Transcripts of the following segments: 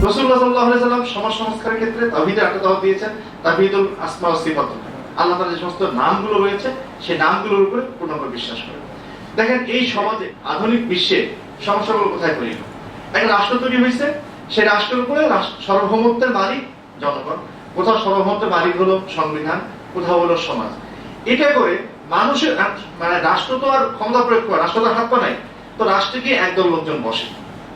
সাল্লাম সমাজ সংস্কারের ক্ষেত্রে তাহিদের দিয়েছেন তাহিদুল আসমা সিফাত। আল্লাহ তাআলার যে সমস্ত নামগুলো রয়েছে, সেই নামগুলোর উপরে বিশ্বাস করে দেখেন, এই সমাজে আধুনিক বিশ্বে সমস্যাগুলো কোথায় তৈরি রাষ্ট্র তৈরি হয়েছে, সেই রাষ্ট্রের উপরে সার্বভৌমত্বের মালিক জনগণ। কোথাও সার্বভৌমত্বের মালিক হলো সংবিধান, কোথাও হলো সমাজ। এটা করে মানুষের মানে রাষ্ট্র তো আর ক্ষমতা প্রয়োগ করে, রাষ্ট্র তো হাত পা নাই। তো রাষ্ট্রে গিয়ে একদল লোকজন বসে?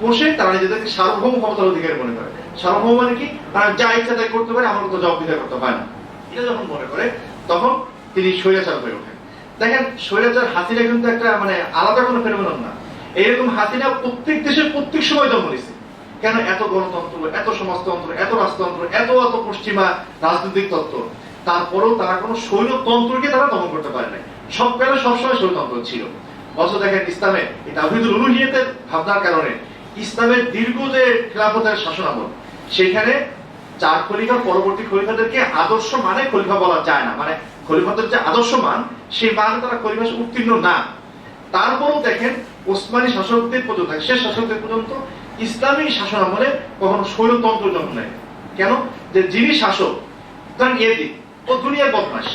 বসে তারা নিজেদেরকে সার্বভৌম ক্ষমতার অধিকারী মনে করে। সার্বভৌম মানে কি? মানে যা ইচ্ছা তাই করতে পারে আমার তো জবাব দিতে করতে হয় না। এটা যখন মনে করে, তখন তিনি স্বৈরাচার হয়ে ওঠেন। দেখেন, স্বৈরাচার হাসিনা কিন্তু একটা মানে আলাদা কোনো ফেনোমেনন না। এইরকম হাসিনা প্রত্যেক দেশের প্রত্যেক সময় জন্ম নিছে। কেন? এত গণতন্ত্র, এত সমাজতন্ত্র, এত রাজতন্ত্র, এত এত পশ্চিমা রাজনৈতিক তত্ত্ব। তারপরেও তারা কোনো স্বৈরতন্ত্রকে তারা দমন করতে পারে নাই। সব কালে সবসময় স্বৈরতন্ত্র ছিল। অথচ দেখেন ইসলামে এই তাহিদুল উলুহিয়তের ভাবনার কারণে ইসলামের দীর্ঘ যে খেলাফতের শাসন আমল। সেখানে চার খলিফা পরবর্তী খলিফাদেরকে আদর্শ মানে খলিফা বলা যায় না। মানে খলিফাদের যে আদর্শ মান, সেই মানে তারা খলিফা উত্তীর্ণ না। তারপরেও দেখেন, ওসমানী শাসকদের পর্যন্ত শেষ শাসকদের পর্যন্ত ইসলামী শাসন আমলে কখনো স্বৈরতন্ত্র জন্ম নেয়। কেন? যে যিনি শাসক, ধরেন এদি ও দুনিয়ার বদমাস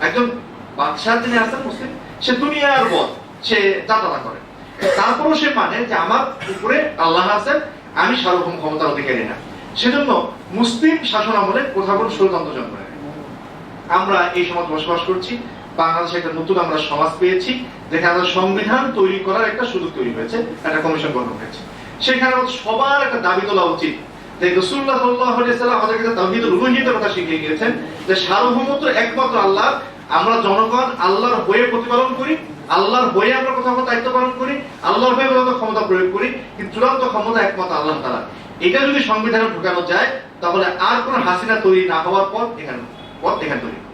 একজন বাদশাহ যিনি আছেন, মুসলিম, সে দুনিয়ার বদ, সে যাতায়াত করে। তারপরও সে মানে যে আমার উপরে আল্লাহ আছেন, আমি সার্বভৌম ক্ষমতার অধিকারী না। সেজন্য মুসলিম শাসন আমলে কোথাও কোনো স্বৈরতন্ত্র জন্ম নেয় আমরা এই সমাজ বসবাস করছি, বাংলাদেশে একটা নতুন আমরা সমাজ পেয়েছি, যেখানে আমাদের সংবিধান তৈরি করার একটা সুযোগ তৈরি হয়েছে, একটা কমিশন গঠন হয়েছে। সেখানে আমাদের সবার একটা দাবি তোলা উচিত যে রসুল্লাহ সাল্লাহ সাল্লাম আমাদেরকে তাহিদুল রুহিতের কথা শিখিয়ে গিয়েছেন, যে সার্বভৌমত্ব একমাত্র আল্লাহ আমরা জনগণ আল্লাহর হয়ে প্রতিপালন করি, আল্লাহর হয়ে আমরা কোথাও দায়িত্ব পালন করি, আল্লাহর হয়ে কোথাও ক্ষমতা প্রয়োগ করি, কিন্তু চূড়ান্ত ক্ষমতা একমাত্র আল্লাহ তারা এটা যদি সংবিধানে ঢুকানো যায়, তাহলে আর কোন হাসিনা তৈরি না হওয়ার পর এখানে, পথ এখানে তৈরি।